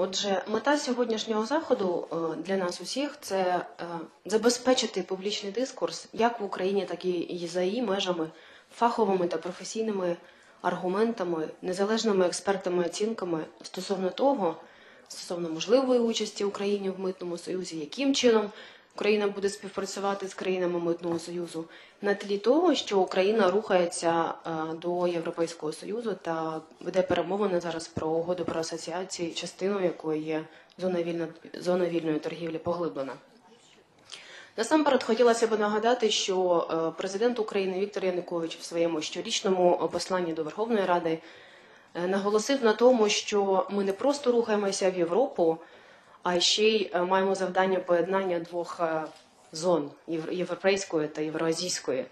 Отже, мета сьогоднішнього заходу е, для нас усіх це е, забезпечити публічний дискурс як в Україні, так і за її межами, фаховими та професійними аргументами, незалежними експертами оцінками стосовно того, стосовно можливої участі України в митному союзі, яким чином Україна буде співпрацювати з країнами митного союзу, на тлі того, що Україна рухається е, до Європейського союзу та веде перемовини зараз про угоду про асоціації, частиною якої є зона вільно зона вільної торгівлі поглиблена. Насамперед хотілося б нагадати, що е, президент України Віктор Янукович в своєму щорічному посланні до Верховної Ради е, наголосив на тому, що ми не просто рухаємося в Європу, а ще й е, маємо завдання поєднання двох е, зон європейської та євроазійської.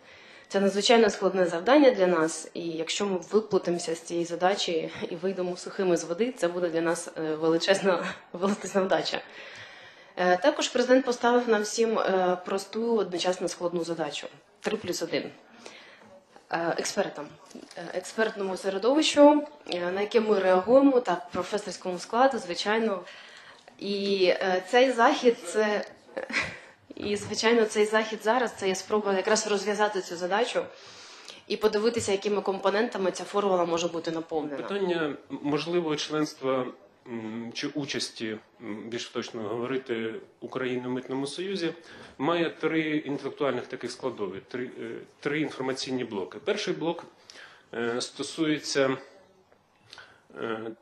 Це надзвичайно складне завдання для нас, і якщо ми виплутаємося з цієї задачі і вийдемо сухими з води, це буде для нас е, величезна, величезна вдача. Також президент поставив нам всім просту одночасно складну задачу: 3 плюс 1. Експертам, експертному середовищу, на яке ми реагуємо, так, професорському складу, звичайно. І е, цей захід це. І, звичайно, цей захід зараз це є спроба якраз розв'язати цю задачу і подивитися, якими компонентами ця формула може бути наповнена. Питання можливого членства чи участі, більш точно говорити, України в митному союзі має три інтелектуальних таких складові, три, е, три інформаційні блоки. Перший блок е, стосується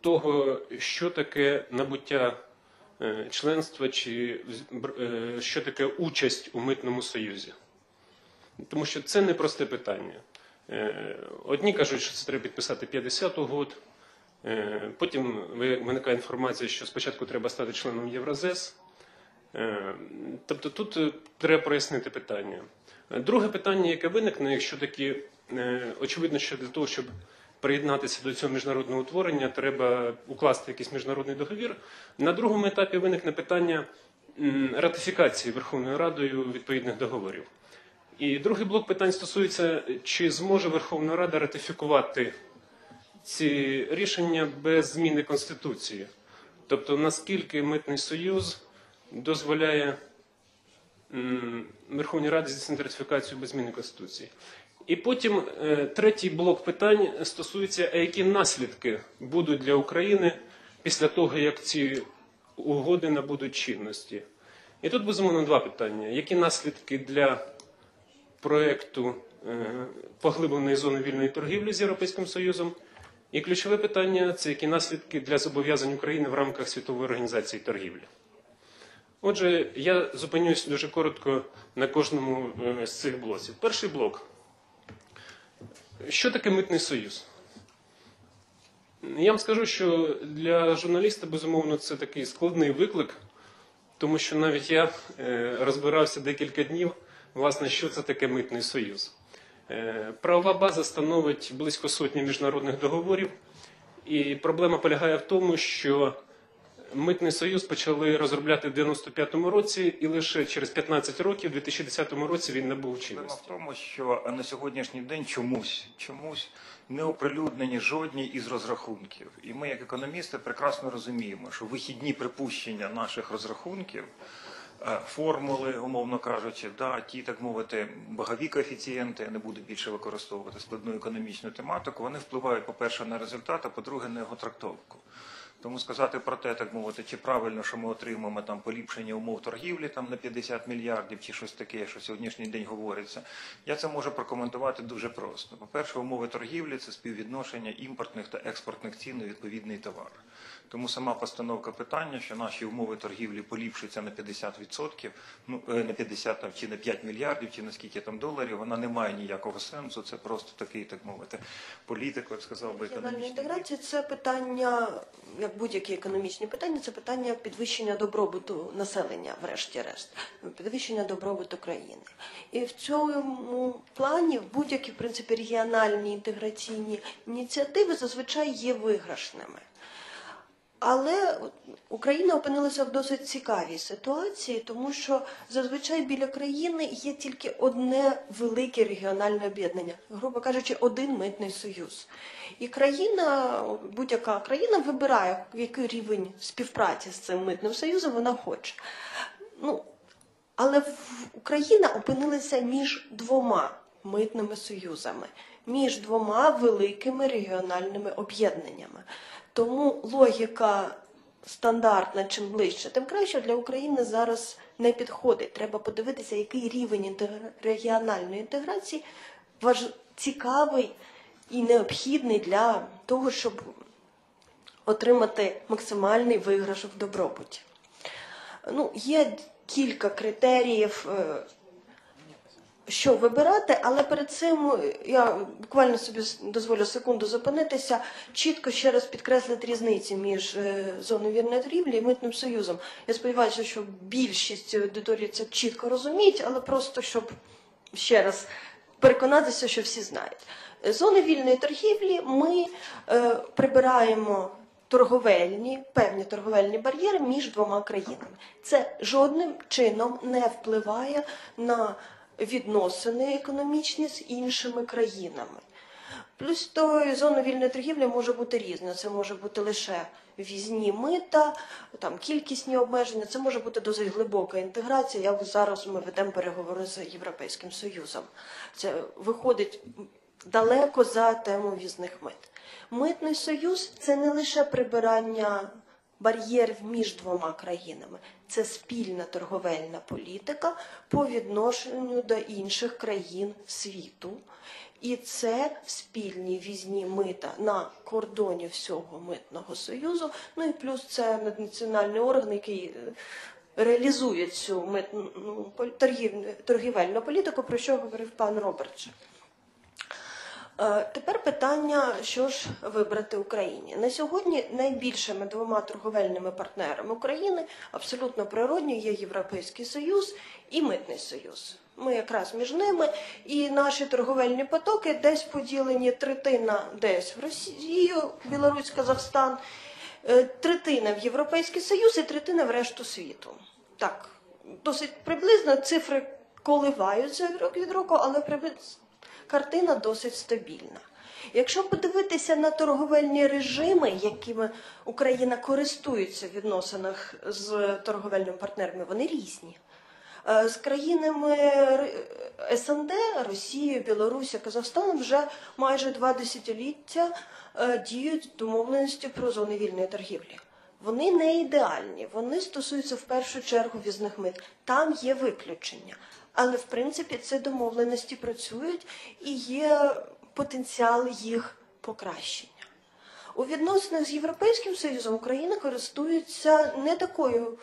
того, що таке набуття членства, чи е, що таке участь у митному союзі. Тому що це непросте питання. Е, Одні кажуть, що це треба підписати 50 угод. Е, Потім виникає інформація, що спочатку треба стати членом Євразес. Е, Тобто тут е, треба прояснити питання. Е, Друге питання, яке виникне, якщо такі, е, очевидно, що для того, щоб приєднатися до цього міжнародного утворення, треба укласти якийсь міжнародний договір. На другому етапі виникне питання ратифікації Верховною Радою відповідних договорів. І другий блок питань стосується, чи зможе Верховна Рада ратифікувати ці рішення без зміни Конституції. Тобто, наскільки Митний Союз дозволяє Верховній Раді здійснити ратифікацію без зміни Конституції. І потім е, третій блок питань стосується, а які наслідки будуть для України після того, як ці угоди набудуть чинності. І тут безумовно два питання: які наслідки для проекту е, поглибленої зони вільної торгівлі з Європейським Союзом. І ключове питання це які наслідки для зобов'язань України в рамках Світової організації торгівлі. Отже, я зупинюсь дуже коротко на кожному е, з цих блоків. Перший блок. Що таке митний союз? Я вам скажу, що для журналіста, безумовно, це такий складний виклик, тому що навіть я е, розбирався декілька днів, власне, що це таке митний союз. Е, Правова база становить близько сотні міжнародних договорів, і проблема полягає в тому, що митний союз почали розробляти в 95-му році, і лише через 15 років, у 2010 році, він набув Проблема чинності. в тому, що на сьогоднішній день чомусь, чомусь не оприлюднені жодні із розрахунків. І ми, як економісти, прекрасно розуміємо, що вихідні припущення наших розрахунків, е, формули, умовно кажучи, да, ті, так мовити, богові коефіцієнти, я не буду більше використовувати складну економічну тематику, вони впливають, по-перше, на результат, а по-друге, на його трактовку. Тому сказати про те, так мовити, чи правильно, що ми отримаємо там поліпшення умов торгівлі там на 50 мільярдів, чи щось таке, що сьогоднішній день говориться. Я це можу прокоментувати дуже просто. По-перше, умови торгівлі це співвідношення імпортних та експортних цін на відповідний товар. Тому сама постановка питання, що наші умови торгівлі поліпшуються на 50%, ну е, на 50 там, чи на 5 мільярдів, чи на скільки там доларів, вона не має ніякого сенсу. Це просто такий, так мовити, політик, як сказав би економічний. інтеграція це питання, як будь-які економічні питання, це питання підвищення добробуту населення, врешті-решт, підвищення добробуту країни. І в цьому плані будь-які в принципі регіональні інтеграційні ініціативи зазвичай є виграшними. Але Україна опинилася в досить цікавій ситуації, тому що зазвичай біля країни є тільки одне велике регіональне об'єднання, грубо кажучи, один митний союз. І країна, будь-яка країна вибирає, який рівень співпраці з цим митним союзом вона хоче. Ну, але Україна опинилася між двома митними союзами, між двома великими регіональними об'єднаннями. Тому логіка стандартна, чим ближче, тим краще для України зараз не підходить. Треба подивитися, який рівень регіональної інтеграції цікавий і необхідний для того, щоб отримати максимальний виграш в добробуті. Ну, є кілька критеріїв, е, що вибирати, але перед цим е, я буквально собі дозволю секунду зупинитися, чітко ще раз підкреслити різниці між е, зоною вільної торгівлі і митним союзом. Я сподіваюся, що більшість аудиторії це чітко розуміють, але просто щоб ще раз переконатися, що всі знають. Зони вільної торгівлі ми е, прибираємо торговельні, певні торговельні бар'єри між двома країнами. Це жодним чином не впливає на відносини економічні з іншими країнами. Плюс то зона вільної торгівлі може бути різна. Це може бути лише візні мита, там кількісні обмеження. Це може бути досить глибока інтеграція. Як зараз ми ведемо переговори з Європейським Союзом. Це виходить далеко за тему візних мит. Митний союз це не лише прибирання бар'єрів між двома країнами, це спільна торговельна політика по відношенню до інших країн світу. І це спільні візні мита на кордоні всього митного союзу. Ну і плюс це наднаціональний орган, який е, реалізує цю митну ну, торгівельну політику, про що говорив пан Робертс. Е, Тепер питання, що ж вибрати Україні. На сьогодні найбільшими двома торговельними партнерами України абсолютно природні є Європейський Союз і Митний Союз. Ми якраз між ними, і наші торговельні потоки десь поділені третина десь в Росію, Білорусь, Казахстан, е, третина в Європейський Союз і третина в решту світу. Так, досить приблизно цифри коливаються рок від року, але приблизно картина досить стабільна. Якщо подивитися на торговельні режими, якими Україна користується в відносинах з торговельними партнерами, вони різні. Е, З країнами СНД, Росією, Білорусі, Казахстаном вже майже два десятиліття е, діють домовленості про зони вільної торгівлі. Вони не ідеальні, вони стосуються в першу чергу візних мит. Там є виключення. Але в принципі ці домовленості працюють і є потенціал їх покращення. У відносинах з Європейським Союзом Україна користується не такою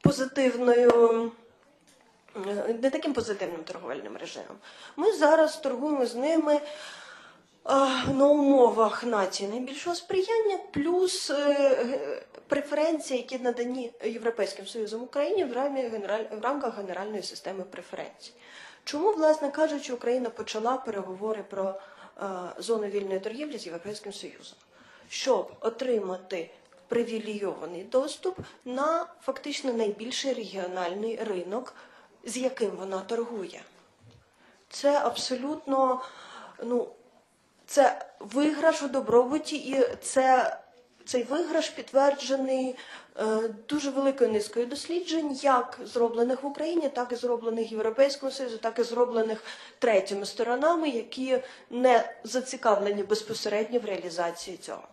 позитивною, е, не таким позитивним торговельним режимом. Ми зараз торгуємо з ними на умовах нації найбільшого сприяння, плюс е, преференції, які надані Європейським Союзом Україні в, рамі в рамках генеральної системи преференцій. Чому, власне кажучи, Україна почала переговори про е, зону вільної торгівлі з Європейським Союзом? Щоб отримати привілейований доступ на фактично найбільший регіональний ринок, з яким вона торгує. Це абсолютно ну, це виграш у добробуті, і це, цей виграш підтверджений е, дуже великою низкою досліджень, як зроблених в Україні, так і зроблених європейському союзу, так і зроблених третіми сторонами, які не зацікавлені безпосередньо в реалізації цього.